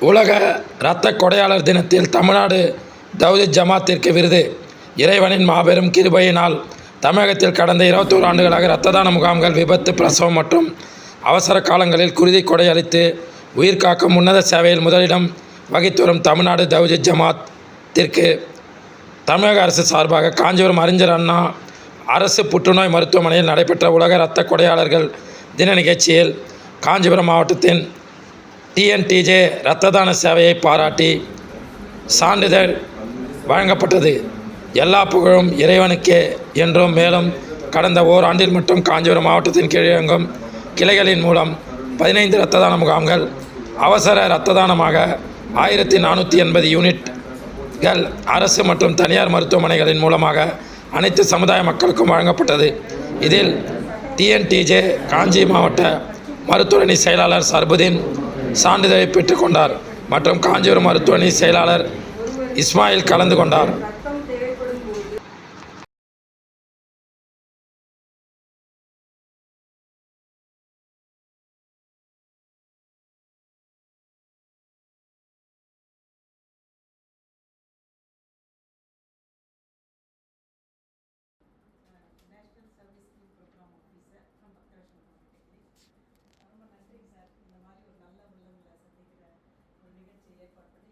உலக இரத்த கொடையாளர் தினத்தில் தமிழ்நாடு தௌஹீத் ஜமாத்திற்கு விருது. இறைவனின் மாபெரும் கிருபையினால் தமிழகத்தில் கடந்த இருபத்தோரு ஆண்டுகளாக இரத்த தான முகாம்கள் விபத்து பிரசவம் மற்றும் அவசர காலங்களில் குருதி கொடை அளித்து உயிர் காக்கும் உன்னத சேவையில் முதலிடம் வகித்து வரும் தமிழ்நாடு தௌஹீத் ஜமாத்திற்கு. தமிழக அரசு சார்பாக காஞ்சிபுரம் அறிஞர் அண்ணா அரசு புற்றுநோய் மருத்துவமனையில் நடைபெற்ற உலக இரத்த கொடையாளர்கள் தின நிகழ்ச்சியில் காஞ்சிபுரம் மாவட்டத்தின் டிஎன்டிஜே இரத்த தான சேவையை பாராட்டி சான்றிதழ் வழங்கப்பட்டது. எல்லா புகழும் இறைவனுக்கே என்றும் மேலும் கடந்த ஓராண்டில் மட்டும் காஞ்சிபுரம் மாவட்டத்தின் கீழங்கும் கிளைகளின் மூலம் பதினைந்து இரத்த தான முகாம்கள் அவசர இரத்த தானமாக ஆயிரத்தி நானூற்றி எண்பது யூனிட்கள் அரசு மற்றும் தனியார் மருத்துவமனைகளின் மூலமாக அனைத்து சமுதாய மக்களுக்கும் வழங்கப்பட்டது. இதில் டிஎன்டிஜே காஞ்சி மாவட்ட மருத்துவரணி செயலாளர் சர்புதீன் சான்றிதழை பெற்றுக்கொண்டார். மற்றும் காஞ்சிபுரம் மருத்துவமனை செயலாளர் இஸ்மாயில் கலந்து கொண்டார். select what particular